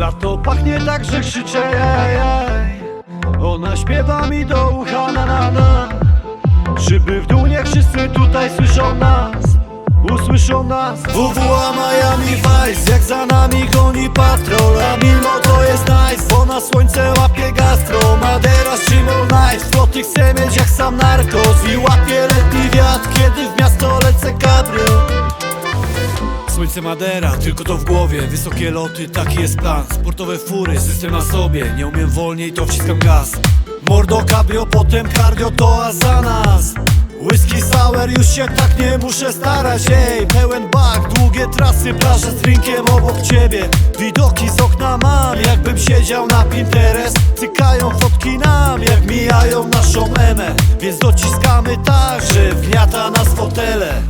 Lato pachnie tak, że krzyczę. Ona śpiewa mi do ucha na na na. W dół, niech wszyscy tutaj słyszą nas. Usłyszą nas. WWA Miami Vice Jak za nami goni patrol A mimo to jest nice Bo na słońce łapie gastro. Madera Shimon Nice Złotych chcę mieć jak sam narkos I łapie letni wiatr Kiedy w miasto lecę cabrio Słońce Madera, tylko to w głowie. Wysokie loty, taki jest plan. Sportowe fury, system na sobie. Nie umiem wolniej, to wciskam gaz. Mordo cabrio, potem cardio, to a za nas Whisky sour, już się tak nie muszę starać Ej, pełen bak, długie trasy, plaża z drinkiem obok ciebie. Widoki z okna mam, jakbym siedział na Pinterest. Cykają fotki nam, jak mijają naszą emę Więc dociskamy tak, że wgniata nas fotele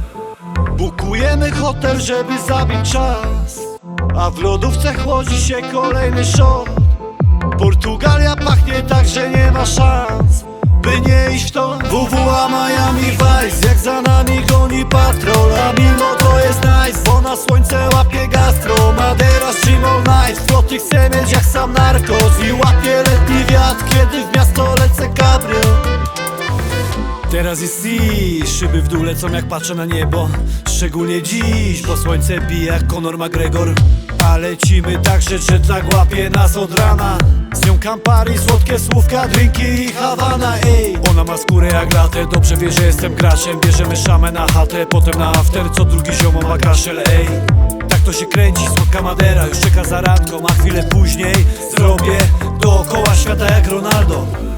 Bukujemy hotel, żeby zabić czas. A w lodówce chłodzi się kolejny shot Portugalia pachnie tak, że nie ma szans By nie iść w to. WWA Miami Vice Jak za nami goni patrol. A mimo to jest nice Bo na słońce łapie gastro. Madera Shimon Nice Floty chcę mieć jak sam narkos I łapie letni wiatr Kiedy w miasto lecę cabrio Teraz jest i szyby w dół lecą jak patrzę na niebo. Szczególnie dziś, bo słońce bije jak Conor McGregor. A lecimy tak, że jetlag łapie nas od rana. Z nią Campari, słodkie słówka, drinki i Havana, ej. Ona ma skórę jak latę, dobrze wie, że jestem graczem. Bierzemy szamę na chatę, potem na after. Co drugi ziomo ma kaszel, ej. Tak to się kręci, słodka madera. Już czeka za randką, a chwilę później Zrobię dookoła świata jak Ronaldo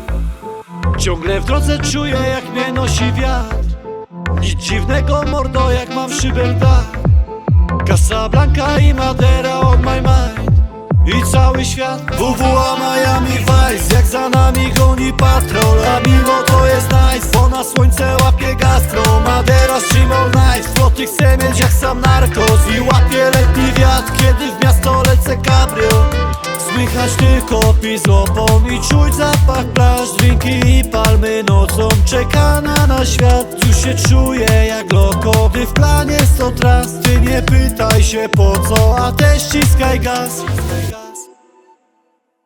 Ciągle w drodze czuję jak mnie nosi wiatr. Nic dziwnego mordo jak mam szybel dach. Casablanca i Madera on my mind. I cały świat. WWA Miami Vice. Jak za nami goni patrol. A mimo to jest nice Bo na słońce łapie gastro. Madera Shimon Nice Floty chcę mieć jak sam narkos I łapie Słychać tylko pis opon i czuć zapach plaż Drinki i palmy nocą. Czekana na świat Już się czuję jak loko, gdy w planie sto tras Ty nie pytaj się po co, a też ściskaj gaz